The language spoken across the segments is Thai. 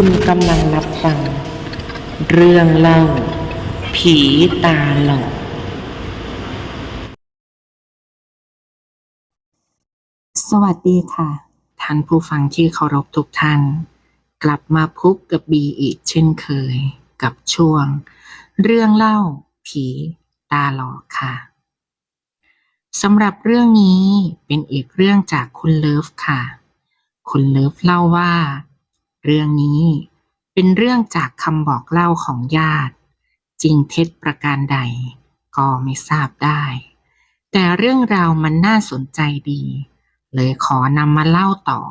คุณกำลังรับฟัง เรื่องเล่า ผีตาหลอก สวัสดีค่ะ ท่านผู้ฟังที่เคารพทุกท่าน กลับมาพบกับบีอีกเช่นเคย กับช่วง เรื่องเล่า ผีตาหลอกค่ะสำหรับเรื่องนี้เป็นอีกเรื่องจากคุณเลิฟค่ะ คุณเลิฟเล่าว่า เรื่องนี้เป็นเรื่องจากคำบอกเล่าของญาติ จริงเท็จประการใด ก็ไม่ทราบได้ แต่เรื่องราวมันน่าสนใจดี เลยขอนำมาเล่าต่อ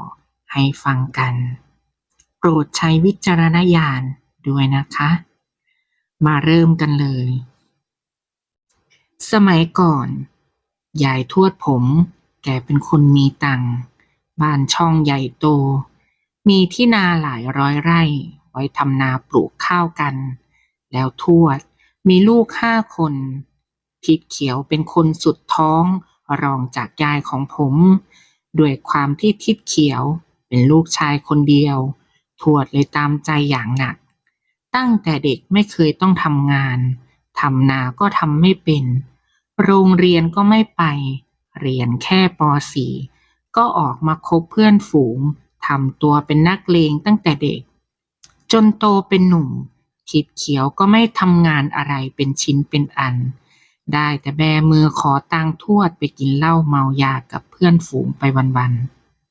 ให้ฟังกัน โปรดใช้วิจารณญาณด้วยนะคะ มาเริ่มกันเลย สมัยก่อนยายทวดผม แกเป็นคนมีตังบ้านช่องใหญ่โต มีที่นาหลายร้อยไร่ ไว้ทำนาปลูกข้าวกัน แล้วทวดมีลูกห้าคนทิดเขียวเป็นคนสุดท้องรองจากยายของผม ด้วยความที่ทิดเขียวเป็นลูกชายคนเดียว ทวดเลยตามใจอย่างหนัก ตั้งแต่เด็กไม่เคยต้องทำงานทำนาก็ทำไม่เป็น โรงเรียนก็ไม่ไป เรียนแค่ป .4 ก็ออกมาคบเพื่อนฝูง ทำตัวเป็นนักเลงตั้งแต่เด็ก จนโตเป็นหนุ่มทิดเขียวก็ไม่ทำงานอะไรเป็นชิ้นเป็นอัน ได้แต่แบมือขอตังทวดไปกินเหล้าเมายากับเพื่อนฝูงไปวัน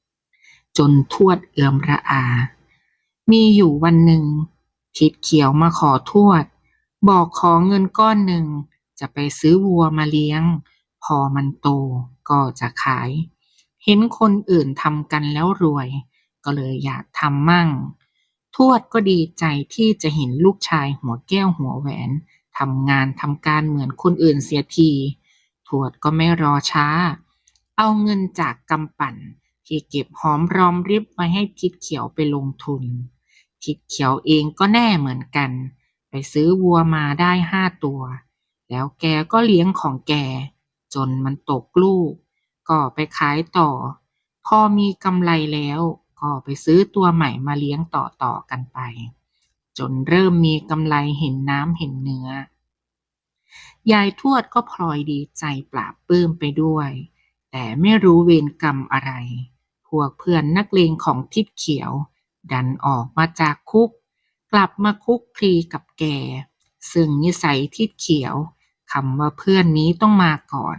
ๆ จนทวดเอือมระอา มีอยู่วันหนึ่งทิดเขียวมาขอทวด บอกขอเงินก้อนหนึ่งจะไปซื้อวัวมาเลี้ยง พอมันโตก็จะขาย เห็นคนอื่นทำกันแล้วรวย ก็เลยอยากทำมั่ง ทวดก็ดีใจที่จะเห็นลูกชายหัวแก้วหัวแหวนทำงานทำการเหมือนคนอื่นเสียที ทวดก็ไม่รอช้า เอาเงินจากกำปั่น ที่เก็บหอมรอมริบไว้ให้ทิดเขียวไปลงทุน ทิดเขียวเองก็แน่เหมือนกัน ไปซื้อวัวมาได้ห้าตัว แล้วแกก็เลี้ยงของแก จนมันตกลูก ก็ไปขายต่อ พอมีกำไรแล้ว ก็ไปซื้อตัวใหม่มาเลี้ยงต่อต่อๆกันไป จนเริ่มมีกำไรเห็นน้ำเห็นเนื้อ ยายทวดก็พลอยดีใจปราบปลื้มไปด้วย แต่ไม่รู้เวรกรรมอะไร พวกเพื่อนนักเลงของทิดเขียว ดันออกมาจากคุก กลับมาคุกคลีกับแก ซึ่งนิสัยทิดเขียวคำว่าเพื่อนนี้ต้องมาก่อน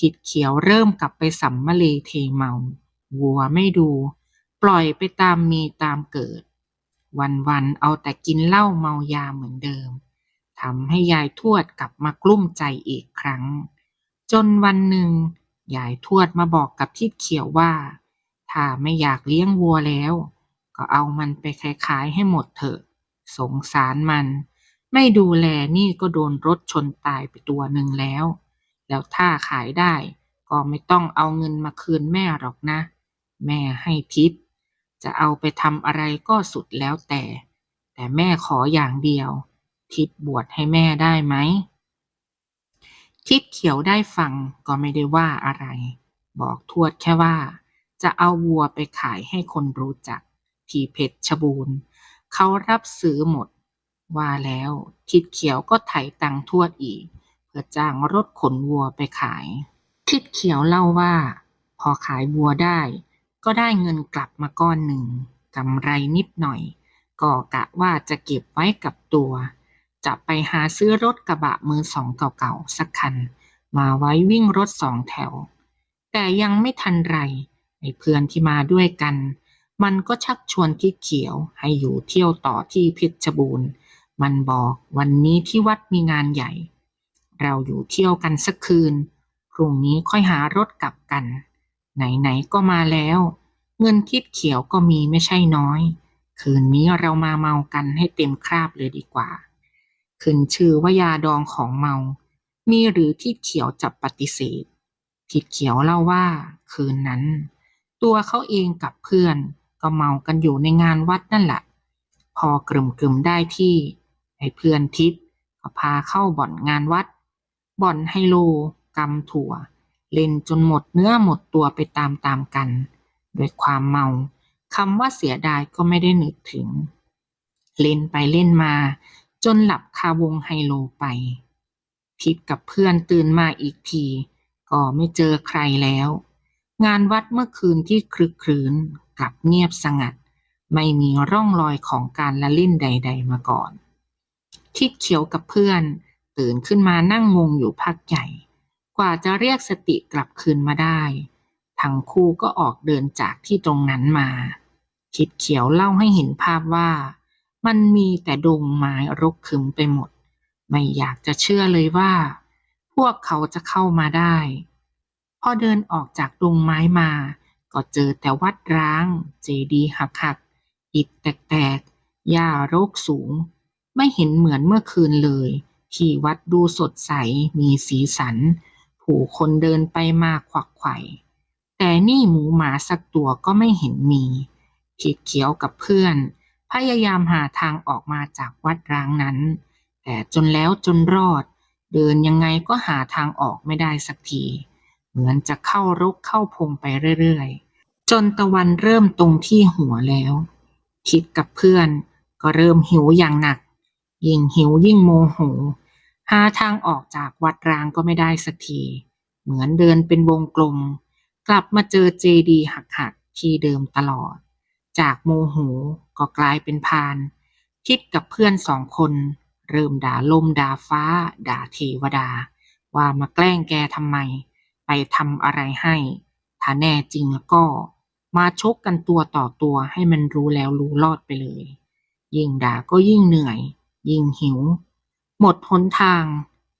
ทิดเขียวเริ่มกลับไปสัมมาเลเทเมา วัวไม่ดู ปล่อยไปตามมีตามเกิด วันๆเอาแต่กินเหล้าเมายาเหมือนเดิมทำให้ยายทวดกลับมากลุ้มใจอีกครั้ง จนวันหนึ่งยายทวดมาบอกกับทิดเขียวว่า ถ้าไม่อยากเลี้ยงวัวแล้ว ก็เอามันไปขายให้หมดเถอะ สงสารมัน ไม่ดูแลนี่ก็โดนรถชนตายไปตัวหนึ่งแล้ว แล้วถ้าขายได้ ก็ไม่ต้องเอาเงินมาคืนแม่หรอกนะ แม่ให้ทิป จะเอาไปทำอะไรก็สุดแล้วแต่ แต่แม่ขออย่างเดียว ทิดบวชให้แม่ได้ไหม ทิดเขียวได้ฟังก็ไม่ได้ว่าอะไร บอกทวดแค่ว่า จะเอาวัวไปขายให้คนรู้จัก ที่เพชรชบูรณ์เขารับซื้อหมด ว่าแล้วทิดเขียวก็ไถตังทวดอีก เพื่อจ้างรถขนวัวไปขาย ทิดเขียวเล่าว่า พอขายวัวได้ ก็ได้เงินกลับมาก้อนหนึ่งกำไรนิดหน่อย ก็กะว่าจะเก็บไว้กับตัว จะไปหาซื้อรถกระบะมือสองเก่าๆสักคัน มาไว้วิ่งรถสองแถว แต่ยังไม่ทันไรไอ้เพื่อนที่มาด้วยกัน มันก็ชักชวนที่เขียวให้อยู่เที่ยวต่อที่เพชรบูรณ์ มันบอกวันนี้ที่วัดมีงานใหญ่ เราอยู่เที่ยวกันสักคืน พรุ่งนี้ค่อยหารถกลับกัน ไหนๆก็มาแล้ว เงินทิดเขียวก็มีไม่ใช่น้อย คืนนี้เรามาเมากันให้เต็มคราบเลยดีกว่า ขึ้นชื่อว่ายาดองของเมา มีหรือทิดเขียวจับปฏิเสธ ทิดเขียวเล่าว่า คืนนั้น ตัวเขาเองกับเพื่อน ก็เมากันอยู่ในงานวัดนั่นแหละ พอกลุ่มกลุ่มๆได้ที่ไอ้เพื่อนทิศก็พาเข้าบ่อนงานวัด บ่อนไฮโลกำถั่ว เล่นจนหมดเนื้อหมดตัวไปตามๆกันด้วยความเมาคำว่าเสียดายก็ไม่ได้นึกถึง เล่นไปเล่นมา จนหลับคาวงไฮโลไปทิพย์กับเพื่อนตื่นมาอีกที ก็ไม่เจอใครแล้ว งานวัดเมื่อคืนที่คลึกครื้นกลับเงียบสงัด ไม่มีร่องรอยของการละเล่นใด ๆ มาก่อนทิดเขียวกับเพื่อน ตื่นขึ้นมานั่งงงอยู่พักใหญ่ กว่าจะเรียกสติกลับคืนมาได้ ทั้งคู่ก็ออกเดินจากที่ตรงนั้นมาทิดเขียวเล่าให้เห็นภาพว่า มันมีแต่ดงไม้รกขึมไปหมด ไม่อยากจะเชื่อเลยว่า พวกเขาจะเข้ามาได้ พอเดินออกจากดงไม้มา ก็เจอแต่วัดร้าง เจดีย์หักอิฐแตกๆหญ้ารกสูง ไม่เห็นเหมือนเมื่อคืนเลย ที่วัดดูสดใสมีสีสัน ผู้คนเดินไปมาขวักไขว่ แต่นี่หมูหมาสักตัวก็ไม่เห็นมีขีดเขียวกับเพื่อน พยายามหาทางออกมาจากวัดร้างนั้น แต่จนแล้วจนรอด เดินยังไงก็หาทางออกไม่ได้สักที เหมือนจะเข้ารกเข้าพงไปเรื่อยๆ จนตะวันเริ่มตรงที่หัวแล้ว คิดกับเพื่อนก็เริ่มหิวอย่างหนัก ยิ่งหิวยิ่งโมโห หาทางออกจากวัดร้างก็ไม่ได้สักที เหมือนเดินเป็นวงกลม กลับมาเจอเจดีย์หักๆที่เดิมตลอด จากโมโหก็กลายเป็นพาน คิดกับเพื่อนสองคน เริ่มด่าลมด่าฟ้า ด่าเทวดา ว่ามาแกล้งแกทำไม ไปทำอะไรให้ ถ้าแน่จริงแล้วก็ มาชกกันตัวต่อตัวให้มันรู้แล้วรู้รอดไปเลย ยิ่งด่าก็ยิ่งเหนื่อย ยิ่งหิว หมดหนทาง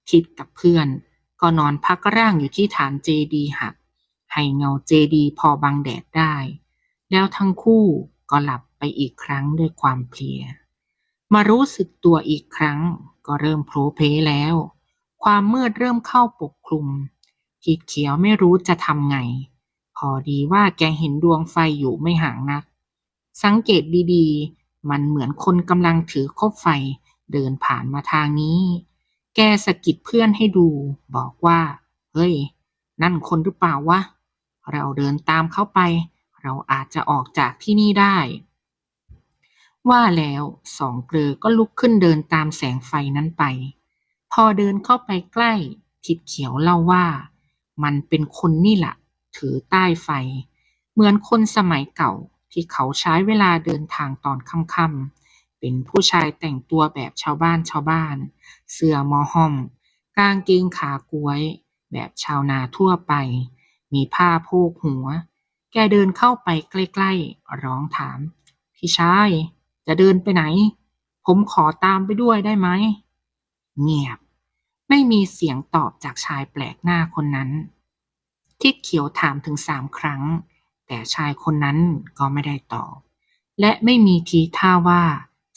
คิดกับเพื่อน ก็นอนพักร่างอยู่ที่ฐานเจดีหัก ให้เงาเจดีพอบังแดดได้ แล้วทั้งคู่ก็หลับไปอีกครั้งด้วยความเพลีย มารู้สึกตัวอีกครั้ง ก็เริ่มโผล่เพแล้ว ความมืดเริ่มเข้าปกคลุมขีดเขียวไม่รู้จะทำไง พอดีว่าแกเห็นดวงไฟอยู่ไม่ห่างนัก สังเกตดีๆ มันเหมือนคนกำลังถือคบไฟ เดินผ่านมาทางนี้ แกสะกิดเพื่อนให้ดู บอกว่า เฮ้ย นั่นคนหรือเปล่าวะ เราเดินตามเขาไป เราอาจจะออกจากที่นี่ได้ ว่าแล้วสองเกลอก็ลุกขึ้นเดินตามแสงไฟนั้นไป พอเดินเข้าไปใกล้ ทิดเขียวเล่าว่า มันเป็นคนนี่แหละถือใต้ไฟ เหมือนคนสมัยเก่าที่เขาใช้เวลาเดินทางตอนค่ำๆ เป็นผู้ชายแต่งตัวแบบชาวบ้านชาวบ้าน เสื้อมอห้อม กางเกงขากล้วย แบบชาวนาทั่วไป มีผ้าโพกหัว แกเดินเข้าไปใกล้ ๆ ร้องถาม พี่ชาย จะเดินไปไหน ผมขอตามไปด้วยได้ไหม เงียบ ไม่มีเสียงตอบจากชายแปลกหน้าคนนั้น ทิดเขียวถามถึงสามครั้ง แต่ชายคนนั้นก็ไม่ได้ตอบ และไม่มีทีท่าว่า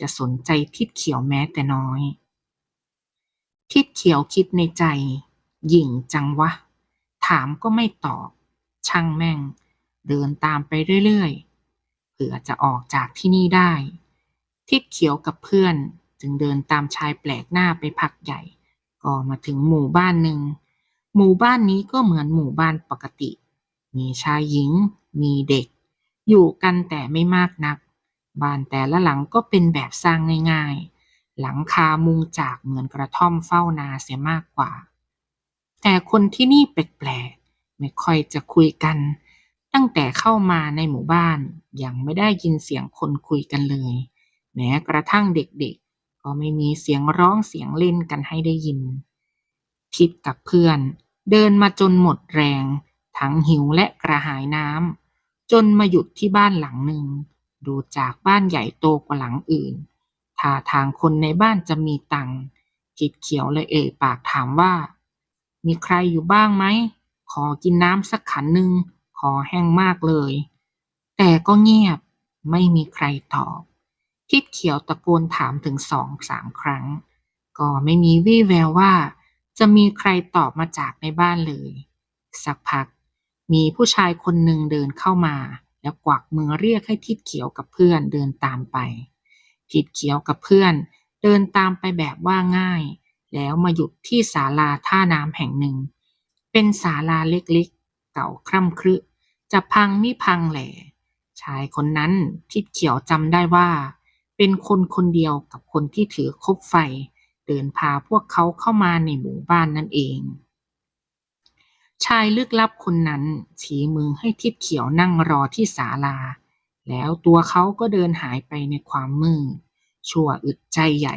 จะสนใจทิดเขียวแม้แต่น้อย ทิดเขียวคิดในใจ หยิ่งจังวะ ถามก็ไม่ตอบ ช่างแม่ง เดินตามไปเรื่อยๆ เผื่อจะออกจากที่นี่ได้ ทิดเขียวกับเพื่อนจึงเดินตามชายแปลกหน้าไปพักใหญ่ ก็มาถึงหมู่บ้านหนึ่ง หมู่บ้านนี้ก็เหมือนหมู่บ้านปกติ มีชายหญิง มีเด็ก อยู่กันแต่ไม่มากนัก บ้านแต่ละหลังก็เป็นแบบสร้างง่ายๆ หลังคามุงจากเหมือนกระท่อมเฝ้านาเสียมากกว่า แต่คนที่นี่แปลกๆ ไม่ค่อยจะคุยกัน ตั้งแต่เข้ามาในหมู่บ้านยังไม่ได้ยินเสียงคนคุยกันเลย แม้กระทั่งเด็กๆ ก็ไม่มีเสียงร้องเสียงเล่นกันให้ได้ยินคิดกับเพื่อน เดินมาจนหมดแรง ทั้งหิวและกระหายน้ำจนมาหยุดที่บ้านหลังหนึ่ง ดูจากบ้านใหญ่โตกว่าหลังอื่น ท่าทางคนในบ้านจะมีตังค์คิดเขียวเลยเอ่ยปากถามว่า มีใครอยู่บ้างไหม ขอกินน้ำสักขันหนึ่ง ขอแห้งมากเลย แต่ก็เงียบ ไม่มีใครตอบทิดเขียวตะโกนถามถึงสองสามครั้ง ก็ไม่มีวี่แววว่า จะมีใครตอบมาจากในบ้านเลย สักพัก มีผู้ชายคนหนึ่งเดินเข้ามา แล้วกวักมือเรียกให้ทิดเขียวกับเพื่อนเดินตามไป ทิดเขียวกับเพื่อนเดินตามไปแบบว่าง่าย แล้วมาหยุดที่ศาลาท่าน้ำแห่งหนึ่ง เป็นศาลาเล็กๆ เก่าคร่ำครึจะพังมิพังแหล่ชายคนนั้นทิดเขียวจำได้ว่า เป็นคนคนเดียวกับคนที่ถือคบไฟ เดินพาพวกเขาเข้ามาในหมู่บ้านนั่นเอง ชายลึกลับคนนั้นชี้มือให้ทิดเขียวนั่งรอที่ศาลา แล้วตัวเขาก็เดินหายไปในความมืด ชั่วอึดใจใหญ่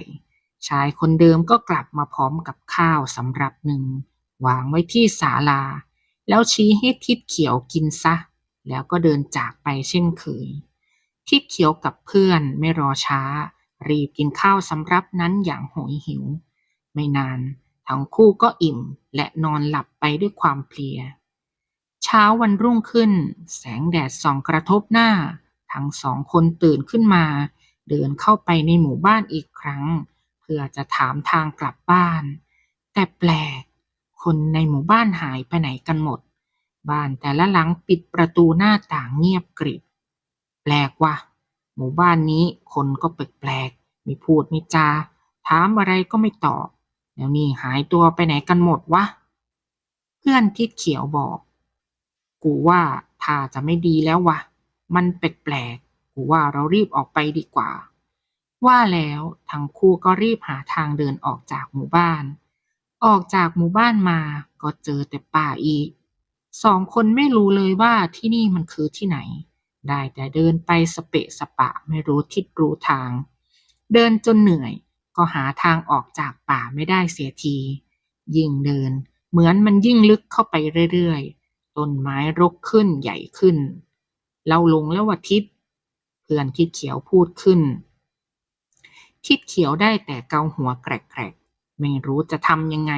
ชายคนเดิมก็กลับมาพร้อมกับข้าวสำรับหนึ่ง วางไว้ที่ศาลา แล้วชี้ให้ทิดเขียวกินซะ แล้วก็เดินจากไปเช่นเคย ทิดเขียวกับเพื่อนไม่รอช้า รีบกินข้าวสำรับนั้นอย่างโหยหิว ไม่นาน ทั้งคู่ก็อิ่มและนอนหลับไปด้วยความเพลีย เช้าวันรุ่งขึ้น แสงแดดส่องกระทบหน้า ทั้งสองคนตื่นขึ้นมา เดินเข้าไปในหมู่บ้านอีกครั้ง เพื่อจะถามทางกลับบ้าน แต่แปลก คนในหมู่บ้านหายไปไหนกันหมด บ้านแต่ละหลังปิดประตูหน้าต่างเงียบกริบ แปลกว่ะ หมู่บ้านนี้คนก็แปลกๆไม่พูดไม่จา ถามอะไรก็ไม่ตอบ แล้วนี่หายตัวไปไหนกันหมดวะ เพื่อนทิดเขียวบอก กูว่าท่าจะไม่ดีแล้ววะ มันแปลกๆ กูว่าเรารีบออกไปดีกว่า ว่าแล้วทั้งคู่ก็รีบหาทางเดินออกจากหมู่บ้าน ออกจากหมู่บ้านมาก็เจอแต่ป่าอีก สองคนไม่รู้เลยว่าที่นี่มันคือที่ไหน ได้แต่เดินไปสเปะสปะไม่รู้ทิศรู้ทาง เดินจนเหนื่อย ก็หาทางออกจากป่าไม่ได้เสียที ยิ่งเดิน เหมือนมันยิ่งลึกเข้าไปเรื่อยๆ ต้นไม้รกขึ้นใหญ่ขึ้น เราลงแล้วว่าทิศเพื่อนทิดเขียวพูดขึ้นทิดเขียวได้แต่เกาหัวแกรกๆ ไม่รู้จะทำยังไง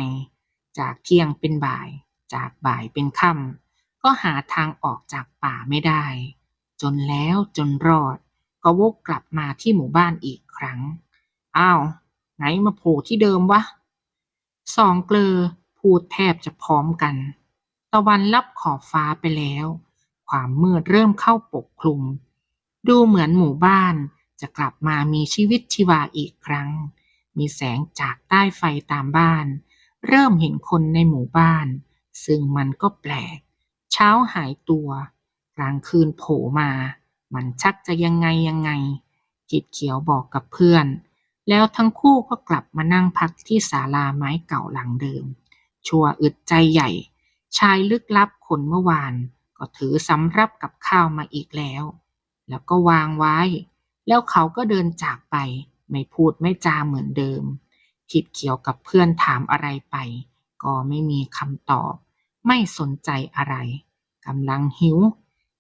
จากเที่ยงเป็นบ่าย จากบ่ายเป็นค่ำก็หาทางออกจากป่าไม่ได้ จนแล้วจนรอด ก็วกกลับมาที่หมู่บ้านอีกครั้ง อ้าว ไหนมาโผล่ที่เดิมวะสองเกลอพูดแทบจะพร้อมกัน ตะวันลับขอบฟ้าไปแล้ว ความมืดเริ่มเข้าปกคลุม ดูเหมือนหมู่บ้านจะกลับมามีชีวิตชีวาอีกครั้ง มีแสงจากใต้ไฟตามบ้าน เริ่มเห็นคนในหมู่บ้าน ซึ่งมันก็แปลก เช้าหายตัว กลางคืนโผล่มา มันชักจะยังไงยังไงจิตเขียวบอกกับเพื่อน แล้วทั้งคู่ก็กลับมานั่งพักที่ศาลาไม้เก่าหลังเดิม ชั่วอึดใจใหญ่ ชายลึกลับคนเมื่อวาน ก็ถือสำรับกับข้าวมาอีกแล้ว แล้วก็วางไว้ แล้วเขาก็เดินจากไป ไม่พูดไม่จาเหมือนเดิม คิดเขียวกับเพื่อนถามอะไรไป ก็ไม่มีคำตอบ ไม่สนใจอะไรกำลังหิว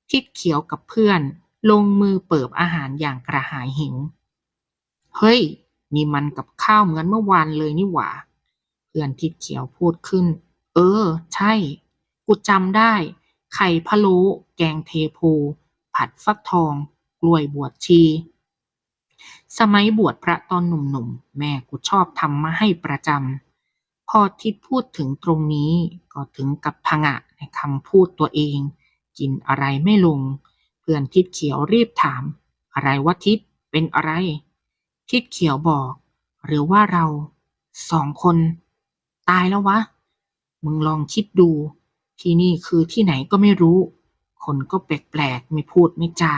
ทิดเขียวกับเพื่อน ลงมือเปิบอาหารอย่างกระหายหิว เฮ้ย นี่มันกับข้าวเหมือนเมื่อวานเลยนี่หว่า เพื่อนทิดเขียวพูดขึ้น เออ ใช่ กูจำได้ ไข่พะโล้แกงเทโพ ผัดฟักทอง กล้วยบวชชี สมัยบวชพระตอนหนุ่มๆ แม่กูชอบทำมาให้ประจำ พอทิดพูดถึงตรงนี้ ก็ถึงกับพงะในคำพูดตัวเอง กินอะไรไม่ลง เพื่อนทิดเขียวรีบถาม อะไรวะทิดเป็นอะไร ทิดเขียวบอก หรือว่าเราสองคน ตายแล้ววะ มึงลองคิดดู ที่นี่คือที่ไหนก็ไม่รู้ คนก็แปลกๆ ไม่พูดไม่จา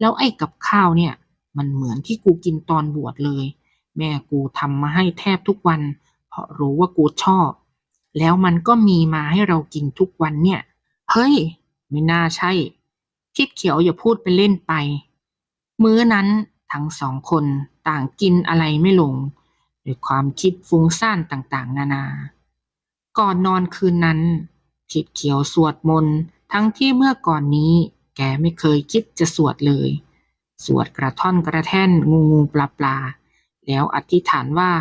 แล้วไอ้กับข้าวเนี่ย มันเหมือนที่กูกินตอนบวชเลย แม่กูทำมาให้แทบทุกวัน เพราะรู้ว่ากูชอบ แล้วมันก็มีมาให้เรากินทุกวันเนี่ย เฮ้ย ไม่น่าใช่ทิดเขียวอย่าพูดไปเล่นไป มื้อนั้นทั้งสองคน ต่างกินอะไรไม่ลงด้วยความคิดฟุ้งซ่านต่างๆ นานา ก่อนนอนคืนนั้นทิดเขียวสวดมนต์ทั้งที่เมื่อก่อนนี้แกไม่เคยคิดจะสวดเลย สวดกระท่อนกระแท่นงูงูปลาปลาแล้วอธิษฐานว่า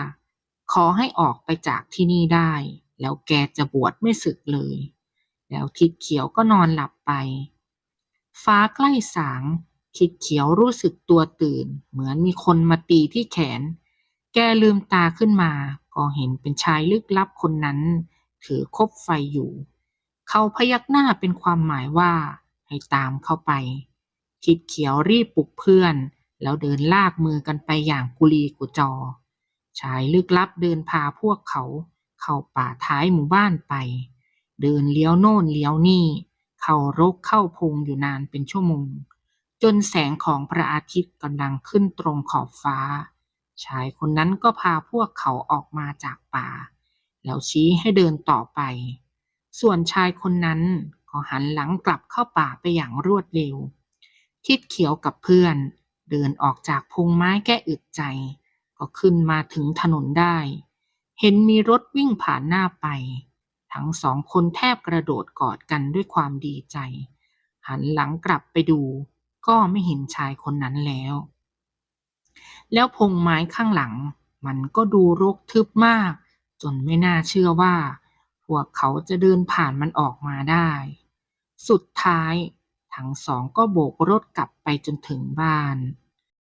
ขอให้ออกไปจากที่นี่ได้ แล้วแกจะบวชไม่สึกเลย แล้วทิดเขียวก็นอนหลับไป ฟ้าใกล้สาง ทิดเขียวรู้สึกตัวตื่น เหมือนมีคนมาตีที่แขน แกลืมตาขึ้นมา ก็เห็นเป็นชายลึกลับคนนั้น ถือคบไฟอยู่ เขาพยักหน้าเป็นความหมายว่า ให้ตามเข้าไปทิดเขียวรีบปลุกเพื่อน แล้วเดินลากมือกันไปอย่างกุลีกุจอ ชายลึกลับเดินพาพวกเขา เข้าป่าท้ายหมู่บ้านไป เดินเลี้ยวโน่นเลี้ยวนี่ เข้ารกเข้าพงอยู่นานเป็นชั่วโมง จนแสงของพระอาทิตย์กำลังขึ้นตรงขอบฟ้า ชายคนนั้นก็พาพวกเขาออกมาจากป่า แล้วชี้ให้เดินต่อไป ส่วนชายคนนั้นก็หันหลังกลับเข้าป่าไปอย่างรวดเร็ว ทิดเขียวกับเพื่อน เดินออกจากพงไม้แก้อึดใจ ก็ขึ้นมาถึงถนนได้ เห็นมีรถวิ่งผ่านหน้าไป ทั้งสองคนแทบกระโดดกอดกันด้วยความดีใจ หันหลังกลับไปดู ก็ไม่เห็นชายคนนั้นแล้ว แล้วพงไม้ข้างหลัง มันก็ดูรกทึบมาก จนไม่น่าเชื่อว่า พวกเขาจะเดินผ่านมันออกมาได้ สุดท้ายทั้งสองก็โบกรถกลับไปจนถึงบ้าน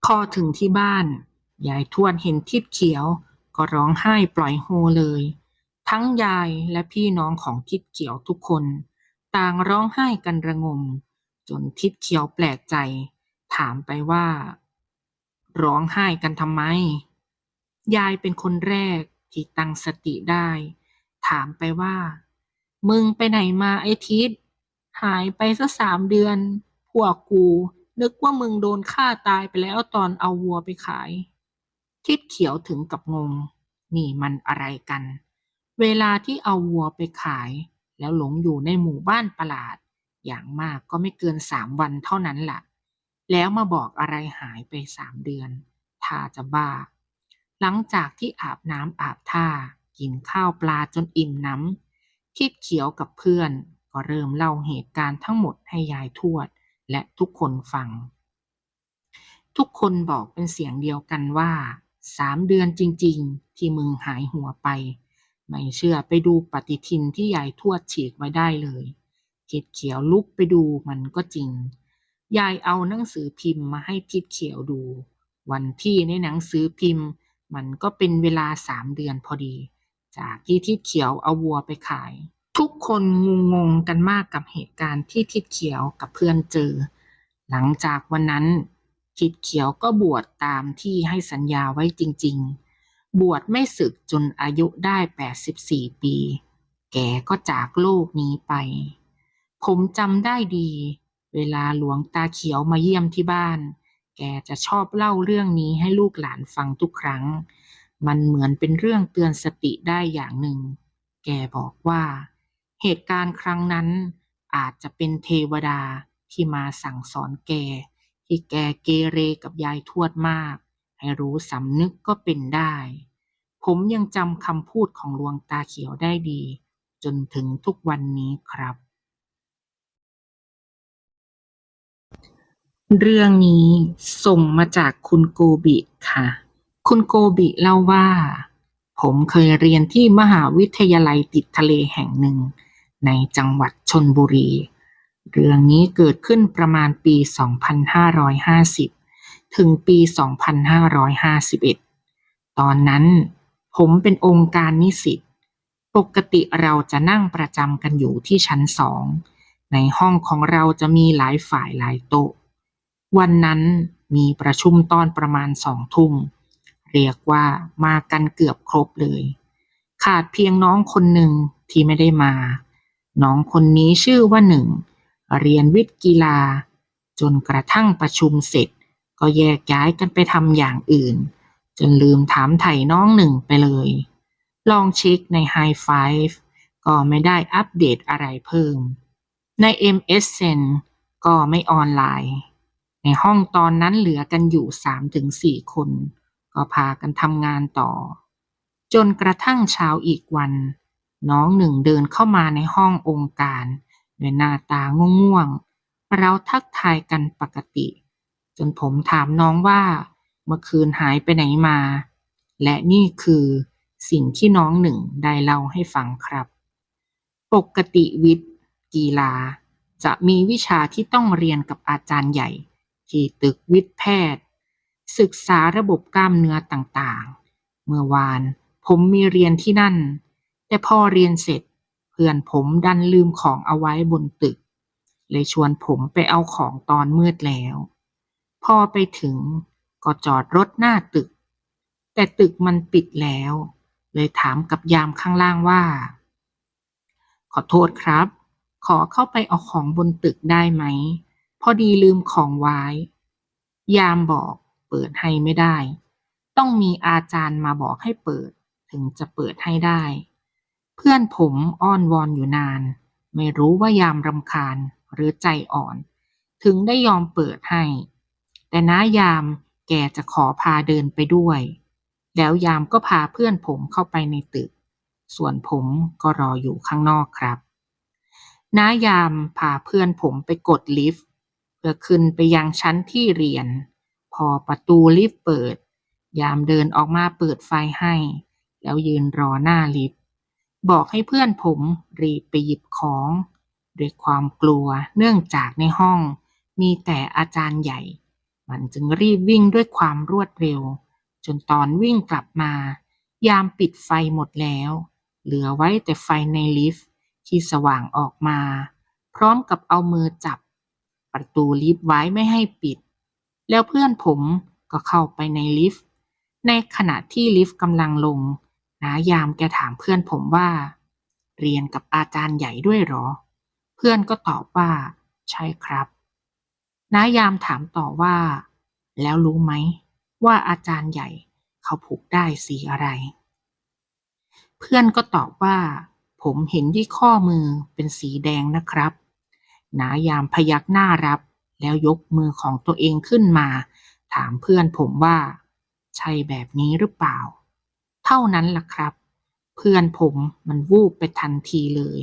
พอถึงที่บ้าน ยายทวดเห็นทิดเขียว ก็ร้องไห้ปล่อยโฮเลย ทั้งยายและพี่น้องของทิดเขียวทุกคน ต่างร้องไห้กันระงม จนทิดเขียวแปลกใจ ถามไปว่า ร้องไห้กันทำไม ยายเป็นคนแรกที่ตั้งสติได้ ถามไปว่า มึงไปไหนมาไอ้ทิศหายไปสักสามเดือน พวกกูนึกว่ามึงโดนฆ่าตายไปแล้วตอนเอาวัวไปขาย ทิศเขียวถึงกับงง นี่มันอะไรกัน เวลาที่เอาวัวไปขาย แล้วหลงอยู่ในหมู่บ้านประหลาด อย่างมากก็ไม่เกินสามวันเท่านั้นล่ะ แล้วมาบอกอะไรหายไปสามเดือนถ้าจะบ้า หลังจากที่อาบน้ำอาบท่า กินข้าวปลาจนอิ่มน้ำทิดเขียวกับเพื่อน ก็เริ่มเล่าเหตุการณ์ทั้งหมดให้ยายทวด และทุกคนฟัง ทุกคนบอกเป็นเสียงเดียวกันว่าสามเดือนจริง ๆ ที่มึงหายหัวไป ไม่เชื่อไปดูปฏิทินที่ยายทวดฉีกไว้ได้เลย ทิดเขียวลุกไปดูมันก็จริง ยายเอาหนังสือพิมพ์มาให้ทิดเขียวดู วันที่ในหนังสือพิมพ์ มันก็เป็นเวลาสามเดือนพอดี จากที่ทิดเขียวเอาวัวไปขาย ทุกคนงงงกันมากกับเหตุการณ์ที่ทิดเขียวกับเพื่อนเจอ หลังจากวันนั้นทิดเขียวก็บวชตามที่ให้สัญญาไว้จริง ๆ บวชไม่สึกจนอายุได้ 84 ปี แกก็จากโลกนี้ไป ผมจำได้ดี เวลาหลวงตาเขียวมาเยี่ยมที่บ้าน แกจะชอบเล่าเรื่องนี้ให้ลูกหลานฟังทุกครั้ง มันเหมือนเป็นเรื่องเตือนสติได้อย่างหนึ่ง แกบอกว่า เหตุการณ์ครั้งนั้น อาจจะเป็นเทวดาที่มาสั่งสอนแก ที่แกเกเรกับยายทวดมาก ให้รู้สำนึกก็เป็นได้ ผมยังจำคำพูดของหลวงตาเขียวได้ดี จนถึงทุกวันนี้ครับ เรื่องนี้ส่งมาจากคุณโกบิค่ะ คุณโกบิเล่าว่า ผมเคยเรียนที่มหาวิทยาลัยติดทะเลแห่งหนึ่ง ในจังหวัดชนบุรี เรื่องนี้เกิดขึ้นประมาณปี 2550 ถึงปี 2551 ตอนนั้นผมเป็นองค์การนิสิต ปกติเราจะนั่งประจำกันอยู่ที่ชั้นสอง ในห้องของเราจะมีหลายฝ่ายหลายโต๊ะ วันนั้นมีประชุมตอนประมาณสองทุ่ม เรียกว่ามากันเกือบครบเลย ขาดเพียงน้องคนหนึ่งที่ไม่ได้มา น้องคนนี้ชื่อว่าหนึ่ง เรียนวิทย์กีฬา จนกระทั่งประชุมเสร็จ ก็แยกย้ายกันไปทำอย่างอื่น จนลืมถามไถ่น้องหนึ่งไปเลย ลองเช็คใน High Five ก็ไม่ได้อัปเดตอะไรเพิ่ม ใน MSN ก็ไม่ออนไลน์ ในห้องตอนนั้นเหลือกันอยู่สามถึงสี่คน ก็พากันทำงานต่อ จนกระทั่งเช้าอีกวัน น้องหนึ่งเดินเข้ามาในห้ององค์การด้วยหน้าตาง่วงๆเราทักทายกันปกติ จนผมถามน้องว่า เมื่อคืนหายไปไหนมา และนี่คือสิ่งที่น้องหนึ่งได้เล่าให้ฟังครับ ปกติวิทย์ กีฬา จะมีวิชาที่ต้องเรียนกับอาจารย์ใหญ่ ที่ตึกวิทย์แพทย์ ศึกษาระบบกล้ามเนื้อต่างๆ เมื่อวานผมมีเรียนที่นั่น แต่พอเรียนเสร็จ เพื่อนผมดันลืมของเอาไว้บนตึก เลยชวนผมไปเอาของตอนมืดแล้ว พอไปถึงก็จอดรถหน้าตึก แต่ตึกมันปิดแล้ว เลยถามกับยามข้างล่างว่า ขอโทษครับ ขอเข้าไปเอาของบนตึกได้ไหม พอดีลืมของไว้ ยามบอกเปิดให้ไม่ได้ ต้องมีอาจารย์มาบอกให้เปิดถึงจะเปิดให้ได้ เพื่อนผมอ้อนวอนอยู่นาน ไม่รู้ว่ายามรำคาญหรือใจอ่อน ถึงได้ยอมเปิดให้ แต่น้ายามแกจะขอพาเดินไปด้วย แล้วยามก็พาเพื่อนผมเข้าไปในตึก ส่วนผมก็รออยู่ข้างนอกครับน้ายามพาเพื่อนผมไปกดลิฟต์ เพื่อขึ้นไปยังชั้นที่เรียน พอประตูลิฟต์เปิด ยามเดินออกมาเปิดไฟให้ แล้วยืนรอหน้าลิฟต์บอกให้เพื่อนผมรีบไปหยิบของด้วยความกลัวเนื่องจากในห้อง มีแต่อาจารย์ใหญ่ มันจึงรีบวิ่งด้วยความรวดเร็ว จนตอนวิ่งกลับมา ยามปิดไฟหมดแล้ว เหลือไว้แต่ไฟในลิฟต์ที่สว่างออกมา พร้อมกับเอามือจับ ประตูลิฟต์ไว้ไม่ให้ปิด แล้วเพื่อนผมก็เข้าไปในลิฟต์ ในขณะที่ลิฟต์กำลังลง นายามแกถามเพื่อนผมว่า เรียนกับอาจารย์ใหญ่ด้วยหรอ เพื่อนก็ตอบว่า ใช่ครับน้ายามถามต่อว่า แล้วรู้ไหม ว่าอาจารย์ใหญ่เขาผูกได้สีอะไร เพื่อนก็ตอบว่า ผมเห็นที่ข้อมือเป็นสีแดงนะครับ นายามพยักหน้ารับ แล้วยกมือของตัวเองขึ้นมา ถามเพื่อนผมว่า ใช่แบบนี้หรือเปล่า เท่านั้นล่ะครับ เพื่อนผมมันวูบไปทันทีเลย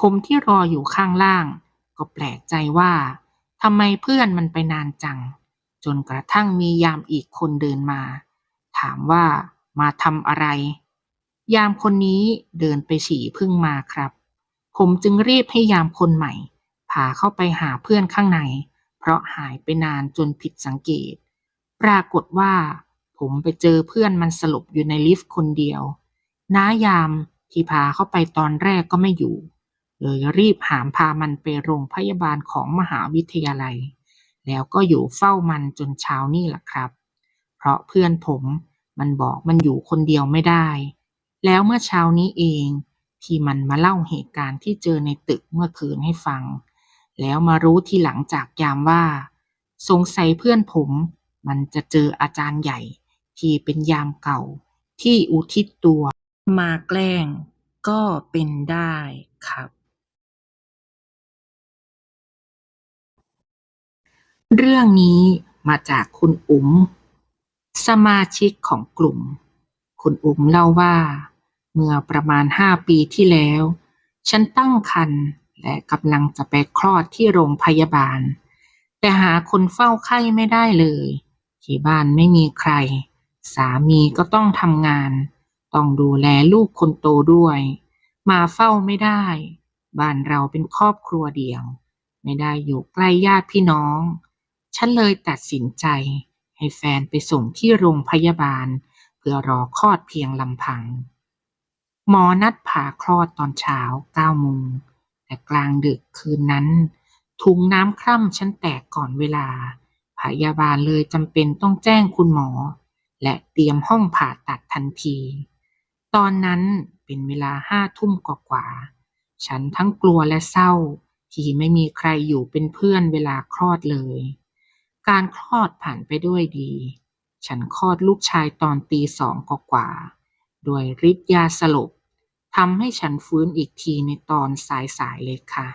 ผมที่รออยู่ข้างล่าง ก็แปลกใจว่าทำไมเพื่อนมันไปนานจัง จนกระทั่งมียามอีกคนเดินมา ถามว่ามาทำอะไร ยามคนนี้เดินไปฉี่พึ่งมาครับ ผมจึงรีบให้ยามคนใหม่ พาเข้าไปหาเพื่อนข้างใน เพราะหายไปนานจนผิดสังเกต ปรากฏว่า ผมไปเจอเพื่อนมันสลบอยู่ในลิฟต์คนเดียว น้ายามที่พาเข้าไปตอนแรกก็ไม่อยู่ เลยรีบหามพามันไปโรงพยาบาลของมหาวิทยาลัย แล้วก็อยู่เฝ้ามันจนเช้านี่แหละครับ เพราะเพื่อนผมมันบอกมันอยู่คนเดียวไม่ได้ แล้วเมื่อเช้านี้เองที่มันมาเล่าเหตุการณ์ที่เจอในตึกเมื่อคืนให้ฟัง แล้วมารู้ทีหลังจากยามว่า สงสัยเพื่อนผม มันจะเจออาจารย์ใหญ่ ที่เป็นยามเก่า ที่อุทิศตัว มาแกล้ง ก็เป็นได้ครับ เรื่องนี้มาจากคุณอุ๋ม สมาชิกของกลุ่ม คุณอุ๋มเล่าว่า เมื่อประมาณห้าปีที่แล้ว ฉันตั้งครรภ์ และกำลังจะไปคลอดที่โรงพยาบาล แต่หาคนเฝ้าไข้ไม่ได้เลย ที่บ้านไม่มีใคร สามีก็ต้องทำงาน ต้องดูแลลูกคนโตด้วย มาเฝ้าไม่ได้ บ้านเราเป็นครอบครัวเดียว ไม่ได้อยู่ใกล้ญาติพี่น้อง ฉันเลยตัดสินใจ ให้แฟนไปส่งที่โรงพยาบาล เพื่อรอคลอดเพียงลำพัง หมอนัดผ่าคลอดตอนเช้าเก้าโมง แต่กลางดึกคืนนั้น ถุงน้ำคร่ำฉันแตกก่อนเวลา พยาบาลเลยจำเป็นต้องแจ้งคุณหมอ และเตรียมห้องผ่าตัดทันที ตอนนั้นเป็นเวลาห้าทุ่มกว่าๆฉันทั้งกลัวและเศร้า ที่ไม่มีใครอยู่เป็นเพื่อนเวลาคลอดเลย การคลอดผ่านไปด้วยดี ฉันคลอดลูกชายตอนตีสองกว่าๆด้วยฤทธิ์ยาสลบ ทำให้ฉันฟื้นอีกทีในตอนสายๆเลยค่ะ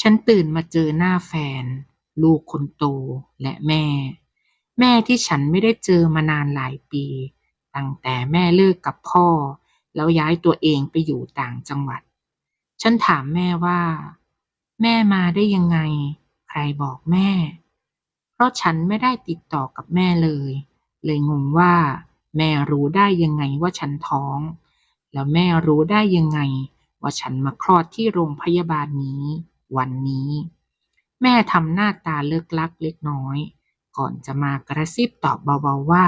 ฉันตื่นมาเจอหน้าแฟน ลูกคนโตและแม่ แม่ที่ฉันไม่ได้เจอมานานหลายปี ตั้งแต่แม่เลิกกับพ่อ แล้วย้ายตัวเองไปอยู่ต่างจังหวัด ฉันถามแม่ว่า แม่มาได้ยังไง ใครบอกแม่ เพราะฉันไม่ได้ติดต่อกับแม่เลย เลยงงว่า แม่รู้ได้ยังไงว่าฉันท้อง แล้วแม่รู้ได้ยังไง ว่าฉันมาคลอดที่โรงพยาบาลนี้ วันนี้ แม่ทำหน้าตาเลิกลักเล็กน้อย ก่อนจะมากระซิบตอบเบาๆว่า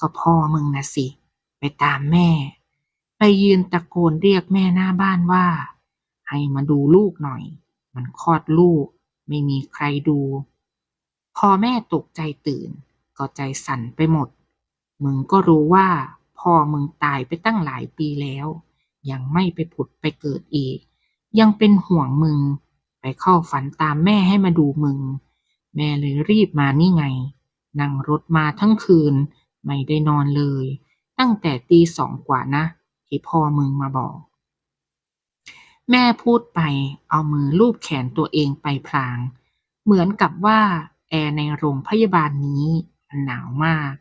ก็พ่อมึงนะสิ ไปตามแม่ ไปยืนตะโกนเรียกแม่หน้าบ้านว่า ให้มาดูลูกหน่อย มันคลอดลูก ไม่มีใครดู พอแม่ตกใจตื่น ก็ใจสั่นไปหมด มึงก็รู้ว่า พ่อมึงตายไปตั้งหลายปีแล้ว ยังไม่ไปผุดไปเกิดอีก ยังเป็นห่วงมึง ไปเข้าฝันตามแม่ให้มาดูมึง แม่เลยรีบมานี่ไง นั่งรถมาทั้งคืน ไม่ได้นอนเลย ตั้งแต่ตีสองกว่านะ ที่พ่อมึงมาบอก แม่พูดไปเอามือลูบแขนตัวเองไปพลาง เหมือนกับว่าแอร์ในโรงพยาบาลนี้มันหนาวมาก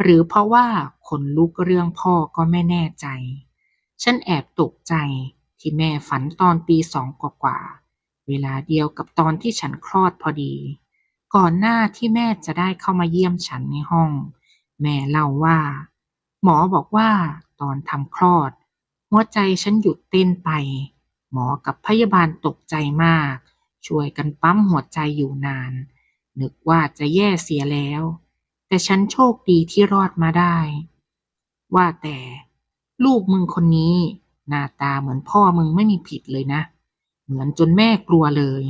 หรือเพราะว่าขนลุกเรื่องพ่อก็ไม่แน่ใจ ฉันแอบตกใจที่แม่ฝันตอนตีสองกว่าๆ เวลาเดียวกับตอนที่ฉันคลอดพอดี ก่อนหน้าที่แม่จะได้เข้ามาเยี่ยมฉันในห้อง แม่เล่าว่า หมอบอกว่าตอนทำคลอด หัวใจฉันหยุดเต้นไป หมอกับพยาบาลตกใจมาก ช่วยกันปั๊มหัวใจอยู่นาน นึกว่าจะแย่เสียแล้ว แต่ฉันโชคดีที่รอดมาได้ ว่าแต่ลูกมึงคนนี้ หน้าตาเหมือนพ่อมึงไม่มีผิดเลยนะ เหมือนจนแม่กลัวเลย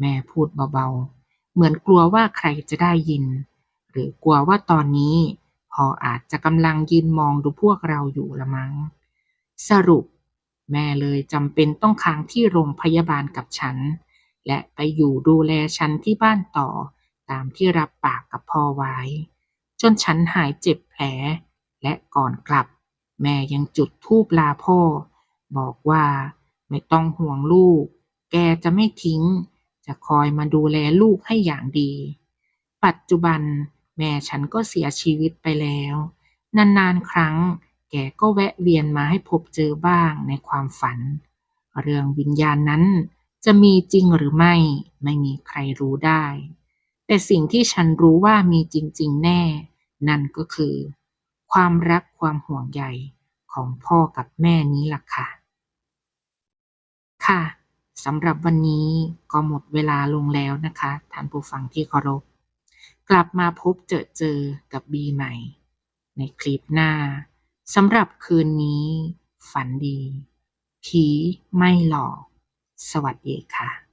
แม่พูดเบาๆ เหมือนกลัวว่าใครจะได้ยิน หรือกลัวว่าตอนนี้พ่ออาจจะกำลังยืนมองดูพวกเราอยู่ละมั้ง สรุป แม่เลยจำเป็นต้องค้างที่โรงพยาบาลกับฉัน และไปอยู่ดูแลฉันที่บ้านต่อ ตามที่รับปากกับพ่อไว้ จนฉันหายเจ็บแผล และก่อนกลับ แม่ยังจุดธูปลาพ่อ บอกว่าไม่ต้องห่วงลูก แกจะไม่ทิ้ง จะคอยมาดูแลลูกให้อย่างดี ปัจจุบันแม่ฉันก็เสียชีวิตไปแล้ว นานๆครั้ง แกก็แวะเวียนมาให้พบเจอบ้างในความฝัน เรื่องวิญญาณนั้นจะมีจริงหรือไม่ไม่มีใครรู้ได้ แต่สิ่งที่ฉันรู้ว่ามีจริง ๆ แน่ นั่นก็คือ ความรักความห่วงใยของพ่อกับแม่นี้ล่ะค่ะ ค่ะสำหรับวันนี้ก็หมดเวลาลงแล้วนะคะท่านผู้ฟังที่เคารพ กลับมาพบเจอเจอกับบีใหม่ ในคลิปหน้าสำหรับคืนนี้ ฝันดี ผีไม่หลอก สวัสดีค่ะ